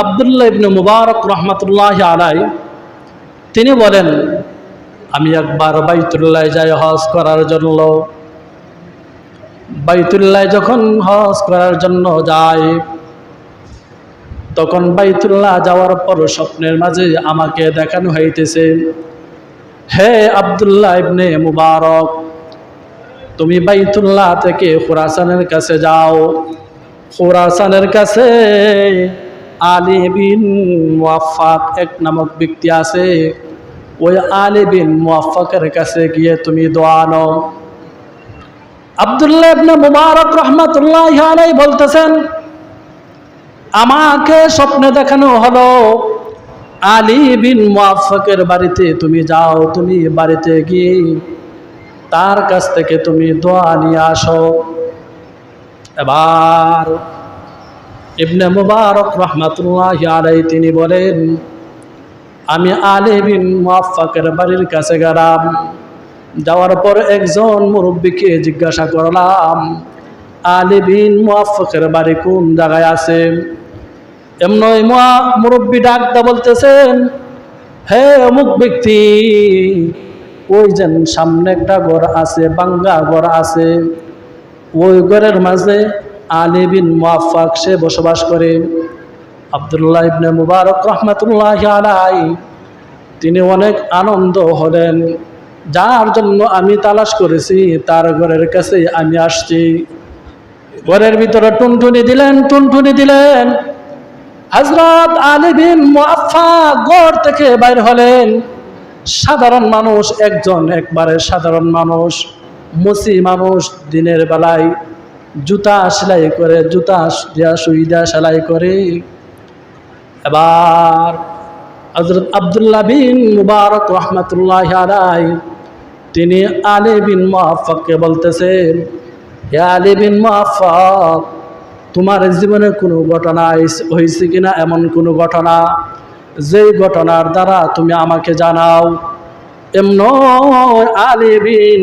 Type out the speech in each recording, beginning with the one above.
আবদুল্লাহ ইবনে মুবারক রহমতুল্লাহ আলাই তিনি বলেন, আমি একবার বাইতুল্লাহ যাই হজ করার জন্য। বাইতুল্লাহ যখন হজ করার জন্য যাই, তখন বাইতুল্লাহ যাওয়ার পর স্বপ্নের মাঝে আমাকে দেখানো হইতেছে, হে আবদুল্লাহ ইবনে মুবারক, তুমি বাইতুল্লাহ থেকে খুরাসানের কাছে যাও। খুরাসানের কাছে আলী বিন মুয়াফাক এক নামক ব্যক্তি আছে। ওই আলী বিন মুয়াফাকের কাছে গিয়ে তুমি দোয়া নাও। আবদুল্লাহ ইবনে মুবারক রহমাতুল্লাহ আলাই বলতেছেন, আমাকে স্বপ্নে দেখানো হলো, আলী বিন মুয়াফাকের বাড়িতে তুমি যাও, তুমি বাড়িতে গিয়ে তার কাছ থেকে তুমি দোয়া নিয়ে আসো। এবার ইবনে মুবারক রহমাতুল্লাহ আলাই তিনি বলেন, আমি আলী বিন বাড়ির কাছে গেলাম। যাওয়ার পর একজন মুরব্বীকে জিজ্ঞাসা করলাম, আলী বিন মুয়াফাকের বাড়ি কোন জায়গায় আছে? এমনই মুরব্বী ডাকটা বলতেছেন, হে অমুক ব্যক্তি, ওই যেন সামনে একটা ঘর আছে বাঙ্গা ঘর আছে। ওই ঘরের মাঝে আলী বিন মুয়াফাক সে বসবাস করে। আবদুল্লাহ ইবনে মুবারক রহমতুল্লাহ আলাই তিনি অনেক আনন্দ হলেন। যার জন্য আমি তালাশ করেছি, তার ঘরের কাছে আমি আসছি। ঘরের ভিতরে টুনটুনি দিলেন টুনটুনি দিলেন। হজরত আলী বিন মুআফা গড় থেকে বাইর হলেন। সাধারণ মানুষ একজন, একবারে সাধারণ মানুষ, মুসি মানুষ দিনের বেলায়। জুতা সেলাই করে, জুতা দিয়া সুইদা সেলাই করে। এবার হজরত আবদুল্লাহ বিন মুবারক রহমতুল্লাহ আলাই তিনি আলী বিন মুআফাককে বলতেছেন হে আলী বিন মুআফাক তোমার জীবনে কোনো ঘটনা হয়েছে কিনা? এমন কোনো ঘটনা? যেই ঘটনার দ্বারা তুমি আমাকে জানাও। এমন আলী বিন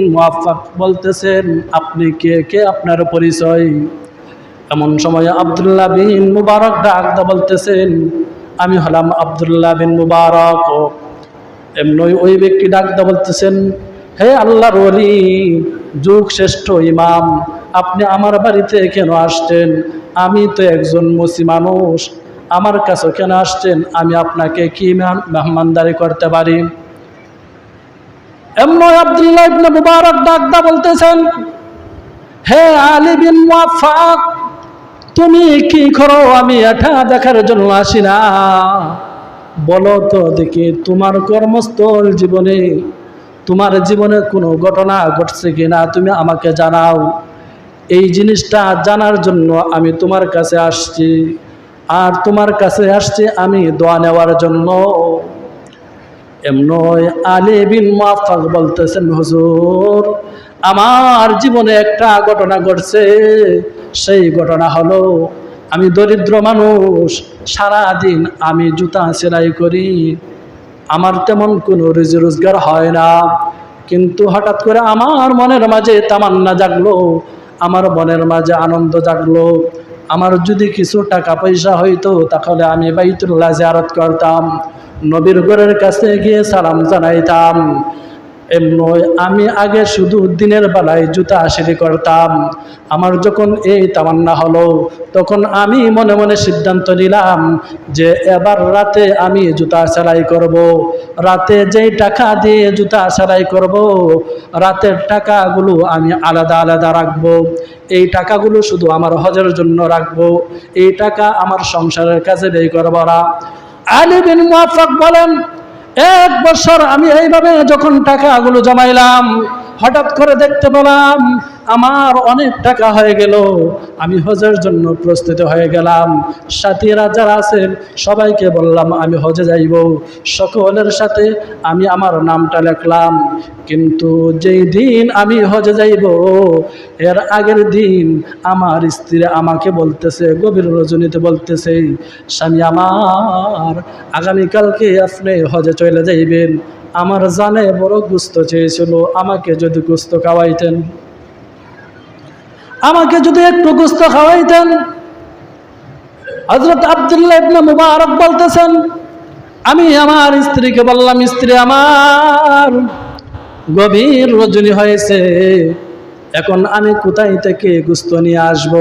বলতেছেন, আপনি কে? কে আপনার পরিচয়? এমন সময় আবদুল্লাহ বিন মুবারক ডাকদা বলতেছেন, আমি হলাম আবদুল্লাহ বিন মুবারক। এমনই ওই ব্যক্তি ডাকদা বলতেছেন, হে আল্লাহর ওলি, যুগ শ্রেষ্ঠ ইমাম, আপনি আমার বাড়িতে কেন আসছেন? আমি তো একজন মুসি মানুষ, আমার কাছে কেন আসছেন? আমি আপনাকে কি মেহমানদারি করতে পারি? এমন আবদুল্লাহ ইবনে মুবারক ডাকদা বলতেছেন, হে আলী বিন তুমি কি করো? আমি এটা দেখার জন্য আসি না। বলো তো দেখি তোমার কর্মস্থল জীবনে, তোমার জীবনে কোনো ঘটনা ঘটছে কিনা তুমি আমাকে জানাও। এই জিনিসটা জানার জন্য আমি তোমার কাছে আসছি। আর তোমার কাছে আসছি আমি দোয়া নেওয়ার জন্য। এমনই আলী বিন মুআফাক বলতেছেন, হুজুর, আমার জীবনে একটা ঘটনা ঘটছে। সেই ঘটনা হলো, আমি দরিদ্র মানুষ সারা দিন আমি জুতা সেলাই করি। আমার তেমন কোনো রুজি রোজগার হয় না। কিন্তু হঠাৎ করে আমার মনের মাঝে তামান্না জাগলো, আমার মনের মাঝে আনন্দ জাগলো। আমার যদি কিছু টাকা পয়সা হইতো, তাহলে আমি বাইতুল্লাহ জিয়ারত করতাম। নবীর ঘরের কাছে গিয়ে সালাম জানাইতাম এমনই আমি আগে শুধু দিনের বেলায় জুতা আসিরি করতাম আমার যখন এই তামান্না হলো, তখন আমি মনে মনে সিদ্ধান্ত নিলাম যে এবার রাতে আমি জুতা সেলাই করব। রাতে যেই টাকা দিয়ে জুতা সেলাই করব। রাতের টাকাগুলো আমি আলাদা আলাদা রাখব। এই টাকাগুলো শুধু আমার হজের জন্য রাখব এই টাকা আমার সংসারের কাছে ব্যয় করব না আলী বিন মুআফাক বলেন এক বছর আমি এইভাবে যখন টাকাগুলো জমাইলাম হঠাৎ করে দেখতে পেলাম আমার অনেক টাকা হয়ে গেল। আমি হজের জন্য প্রস্তুত হয়ে গেলাম। সাথীরা যারা আছেন, সবাইকে বললাম, আমি হজে যাইব। সকলের সাথে আমি আমার নামটা লেখলাম। কিন্তু যেই দিন আমি হজে যাইব, এর আগের দিন আমার স্ত্রী আমাকে বলতেছে, গভীর রজনীতে বলতেছে, স্বামী আমার, আগামীকালকে আপনি হজে চলে যাইবেন। আমার জানে বড় গুস্ত চেয়েছিল, আমাকে যদি গুস্ত খাওয়াইতেন। আমাকে যদি একটু গুস্ত খাওয়াইতেন। হজরত আব্দুল্লাহ ইবনে মুবারক বলতেছেন, আমি আমার স্ত্রীকে বললাম, স্ত্রী আমার, গভীর রজনী হয়েছে। এখন আমি কোথায় থেকে গুস্ত নিয়ে আসব?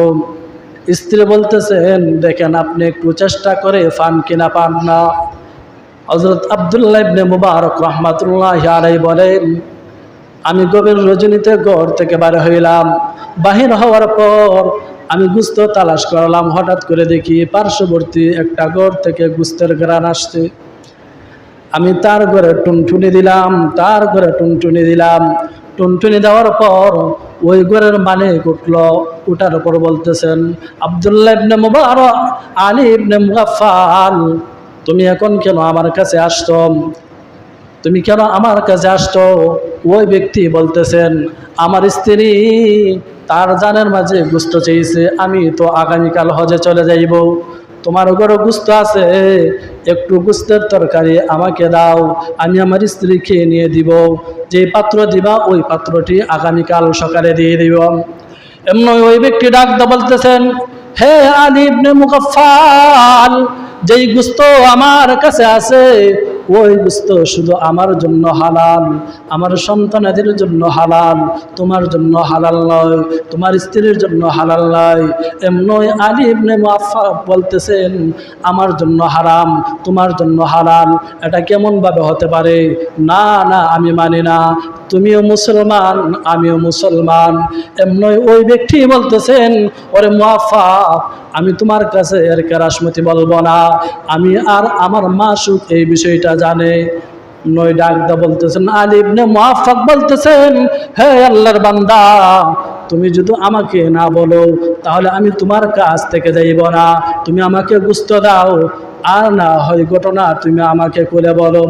স্ত্রী বলতেছেন, দেখেন, আপনি একটু চেষ্টা করে পান কিনা পান না। হজরত আবদুল্লাহ ইবনে মুবারক রহমাতুল্লাহ আলাই বলেন, আমি গভীর রজনীতে গড় থেকে বার হইলাম। বাহির হওয়ার পর আমি গুস্ত তালাশ করলাম। হঠাৎ করে দেখি পার্শ্ববর্তী একটা গড় থেকে গুস্তের গ্রান আসছে। আমি তার ঘরে টুনটুনি দিলাম, তার ঘরে টুনটুনি দিলাম। টুনটুনি দেওয়ার পর ওই ঘরের মালিক উঠল, উঠার পর বলতেছেন, আবদুল্লাহ ইবনে মুবারক, আলী ইবনে মুগাফাল তুমি এখন কেন আমার কাছে আসতো তুমি কেন আমার কাছে আসছো? ওই ব্যক্তি বলতেছেন, আমার স্ত্রী তার জানের মাঝে গুস্ত চেয়েছে, আমি তো আগামীকাল হজে চলে যাইব। তোমার ঘরে গুস্ত আছে, একটু গুস্তের তরকারি আমাকে দাও, আমি আমার স্ত্রী খেয়ে নিয়ে দিব। যে পাত্র দিবা, ওই পাত্রটি আগামীকাল সকালে দিয়ে দিব। এমন ওই ব্যক্তি ডাকদা বলতেছেন, হে আলিবনে মুকফাল যেই গুস্ত আমার কাছে আছে, ওই গুস্ত শুধু আমার জন্য হালাল। আমার সন্তানাদের জন্য হালাল, তোমার জন্য হালাল নয়, তোমার স্ত্রীর জন্য হালাল নয়। এমনই আলী ইবনে বলতেছেন, আমার জন্য হারাম, তোমার জন্য হালাল। এটা কেমনভাবে হতে পারে? না না, আমি মানি না। তুমিও মুসলমান, আমিও মুসলমান। এমনই ওই ব্যক্তি বলতেছেন, ওরে মুআফা, আমি তোমার কাছে এর কেরাসমতি বলব না। আমি আর আমার মা সুখ এই বিষয়টা জানে। নয় ডাকদা বলতেছেন আলিবনে মুআফাক বলতেছেন, হে আল্লাহর বান্দা, তুমি যদি আমাকে না বলো, তাহলে আমি তোমার কাছ থেকে যাইব না। তুমি আমাকে গুস্ত দাও, আর না হয় ঘটনা তুমি আমাকে করে বলো।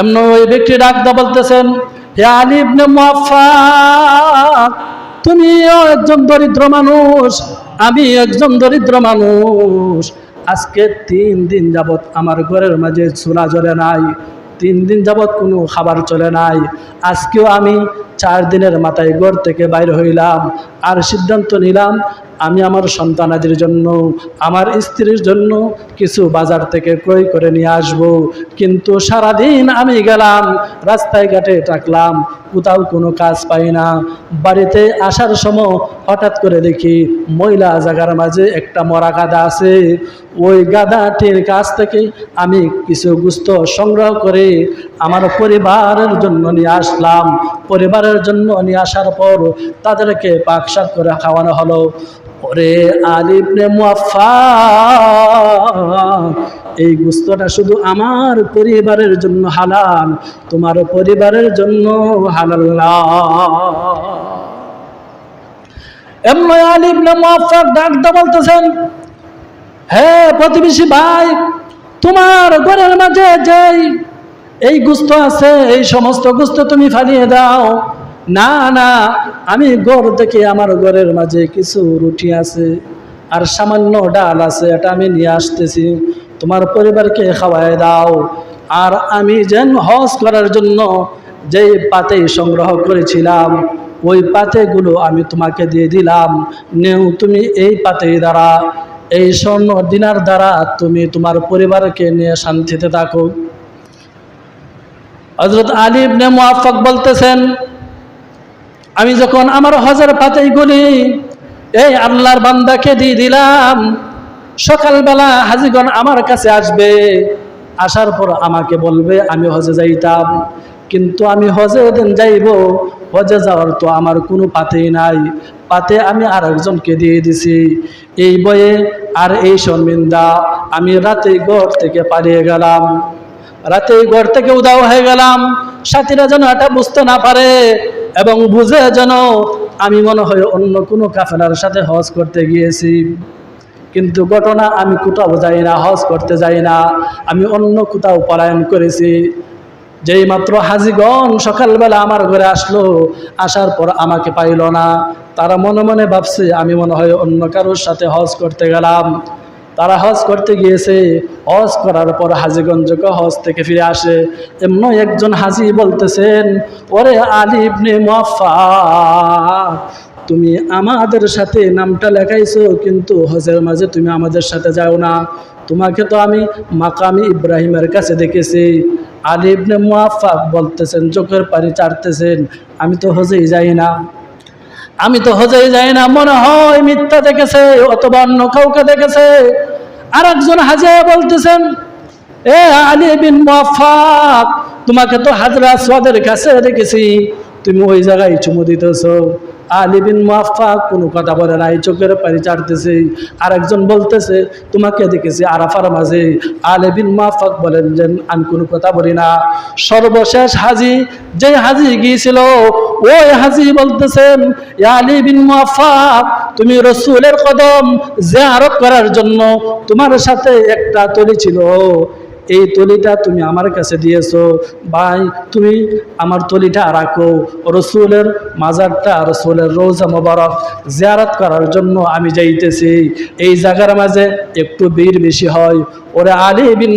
এমন ওই ব্যক্তি ডাকদা বলতেছেন, হে আলিবনে মুআফাক তুমিও একজন দরিদ্র মানুষ, আমি একজন দরিদ্র মানুষ। আজকে তিন দিন যাবত আমার ঘরের মাঝে চুলা জ্বলে নাই। তিন দিন যাবত কোনো খাবার চলে নাই। আজকেও আমি চার দিনের মাথায় ঘর থেকে বাইর হইলাম আর সিদ্ধান্ত নিলাম, আমি আমার সন্তানাদের জন্য, আমার স্ত্রীর জন্য কিছু বাজার থেকে ক্রয় করে নিয়ে আসব। কিন্তু সারাদিন আমি গেলাম, রাস্তায় ঘাটে থাকলাম কোথাও কোনো কাজ পাই না। বাড়িতে আসার সময় হঠাৎ করে দেখি ময়লা জায়গার মাঝে একটা মরা গাদা আছে। ওই গাদাটির কাছ থেকে আমি কিছু গুস্ত সংগ্রহ করে আমার পরিবারের জন্য নিয়ে আসলাম। পরিবারের জন্য নিয়ে আসার পর তাদেরকে পাকশাক করে খাওয়ানো হলো। ওরে আলিবনে মুআফা এই গুস্তটা শুধু আমার পরিবারের জন্য হালাল, তোমার পরিবারের জন্য হালাল এমন আলিবনে মুআফা ডাকতে বলতেছেন হ্যাঁ প্রতিবেশী ভাই, তোমার ঘরের মাঝে যেই, এই গুস্ত আছে, এই সমস্ত গুস্ত তুমি ফালিয়ে দাও। না না, আমি গড় থেকে আমার ঘরের মাঝে কিছু রুটি আছে আর সামান্য ডাল আছে, এটা আমি নিয়ে আসতেছি। তোমার পরিবারকে খাওয়াই দাও। আর আমি যেন হজ করার জন্য যেই পাতে সংগ্রহ করেছিলাম ওই পাতেগুলো আমি তোমাকে দিয়ে দিলাম। নেও তুমি এই পাতে দ্বারা। এই স্বর্ণ দিনার দ্বারা তুমি তোমার পরিবারকে নিয়ে শান্তিতে থাকো। হজরত আলী ইবনে মুআফাক বলতেছেন, আমি যখন আমার হজের পাতেই গুলি এই আল্লাহর বান্দাকে দিয়ে দিলাম, সকালবেলা হাজিগণ আমার কাছে আসবে, আসার পর আমাকে বলবে, আমি হজে যাইতাম। কিন্তু আমি হজে ওদিন যাইব। হজে যাওয়ার তো আমার কোনো পাতেই নাই। পাতে আমি আর একজনকে দিয়ে দিছি। এই বয়ে আর এই শর্মিন্দা, আমি রাতে ঘর থেকে পালিয়ে গেলাম। রাতে ঘর থেকে উদাও হয়ে গেলাম। সাথীরা যেন এটা বুঝতে না পারে এবং বুঝে যেন আমি মনে হয় অন্য কোনো কাফেলার সাথে হজ করতে গিয়েছি। কিন্তু ঘটনা আমি কোথাও যাই না, হজ করতে যাই না। আমি অন্য কোথাও পলায়ন করেছি। যেই মাত্র হাজিগণ সকালবেলা আমার ঘরে আসলো, আসার পর আমাকে পাইল না। তারা মনে মনে ভাবছে, আমি মনে হয় অন্য কারোর সাথে হজ করতে গেলাম। তারা হজ করতে গিয়েছে। হজ করার পর হাজিগঞ্জকে হজ থেকে ফিরে আসে। এমন একজন হাজি বলতেছেন, ওরে আলী ইবনে মুআফফা তুমি আমাদের সাথে নামটা লেখাইছো, কিন্তু হজের মাঝে তুমি আমাদের সাথে যাও না। তোমাকে তো আমি মাকামি ইব্রাহিমের কাছে দেখেছি। আলী ইবনে বলতেছেন, চোখের পানি চাটতেছেন, আমি তো হজেই যাই না। আমি তো হজেই যাই না, মনে হয় মিথ্যা দেখেছে অথবা অন্য কাউকে দেখেছে। আর একজন হাজে বলতেছেন, এ আলী বিন তোমাকে তো হাজরা সোয়াদের কাছে দেখেছি। তুমি ওই জায়গায় চুমু দিতেছো। আলী বিন মুআফাক কোনো কথা বলে নাই, চোখের পানি চাটতেছে আর একজন বলতেছে, তোমাকে দেখেছি আরাফার মাঝে। আলী বিন মুআফাক বলেন যে, আমি কোনো কথা বলি না। সর্বশেষ হাজি, যে হাজি গিয়েছিল, ওই হাজি বলতেছেন ইয়া আলী বিন মুআফাক তুমি রসুলের কদম জিয়ারত করার জন্য তোমার সাথে একটা তলি ছিল। এই তলিটা তুমি আমার কাছে দিয়েছ। ভাই, তুমি আমার তলিটা রাখো। রসুলের মাজারটা, রসুলের রোজা মোবারক জিয়ারত করার জন্য আমি যাইতেছি। এই জায়গার মাঝে একটু ভিড় বেশি হয়। ওরে আলী বিন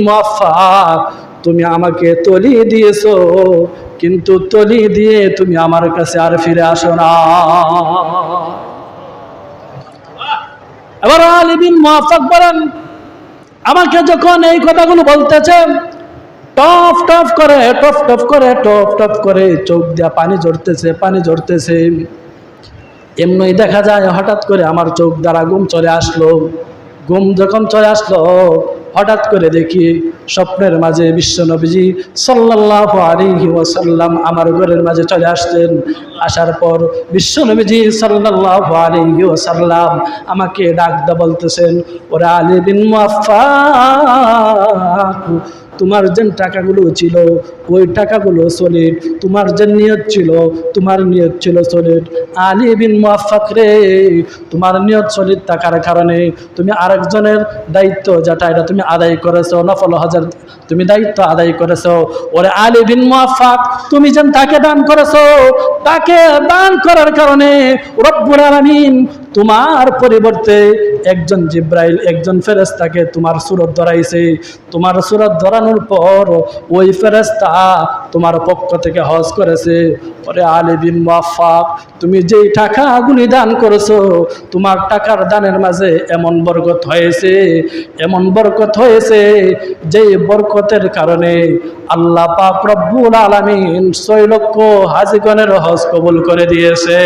তুমি আমাকে তলি দিয়েছ। কিন্তু তলি দিয়ে তুমি আমার কাছে আর ফিরে আসো না। এবার আলী বিন মুআফফাক বলেন আমাকে যখন এই কথাগুলো বলতেছেন টফ টফ করে, টফ টফ করে, টফ টফ করে চোখ দিয়া পানি ঝরতেছে পানি ঝরতেছে। এমনই দেখা যায়, হঠাৎ করে আমার চোখ দ্বারা গুম চলে আসলো। গুম যখন চলে আসলো হঠাৎ করে দেখি স্বপ্নের মাঝে বিশ্বনবীজি সাল্লাহ আলী ওয়াসাল্লাম আমার ঘরের মাঝে চলে আসতেন। আসার পর বিশ্বনবীজি সাল্লাহ আলী ওয়াসাল্লাম আমাকে ডাক দা বলতেছেন, ওরা আলী বিন তোমার যে টাকাগুলো ছিল, ওই টাকাগুলো সলিড। তোমার যে নিয়ত ছিল, তোমার নিয়ত ছিল সলিড। আলী বিন মুআফফাক রে, তোমার নিয়ত সলিড থাকার কারণে তুমি আরেকজনের দায়িত্ব যেটা এটা তুমি আদায় করেছ, নফল হাজার তুমি দায়িত্ব আদায় করেছ। ওরে আলী বিন মুআফফাক তুমি যেন তাকে দান করেছ, তাকে দান করার কারণে রব্বুল আলামিন তোমার পরিবর্তে একজন জিব্রাইল, একজন ফেরেস্তাকে তোমার সুরত ধরাইছে। তোমার সুরত ধরানোর পর ওই ফেরেস্তা তোমার পক্ষ থেকে হজ করেছে। পরে আলী বিন মুআফফাক তুমি যেই টাকাগুলি দান করেছ, তোমার টাকার দানের মাঝে এমন বরকত হয়েছে, এমন বরকত হয়েছে যেই বরকতের কারণে আল্লাহ পাক রব্বুল আলামিন ছয় লক্ষ হাজিগণের হজ কবুল করে দিয়েছে।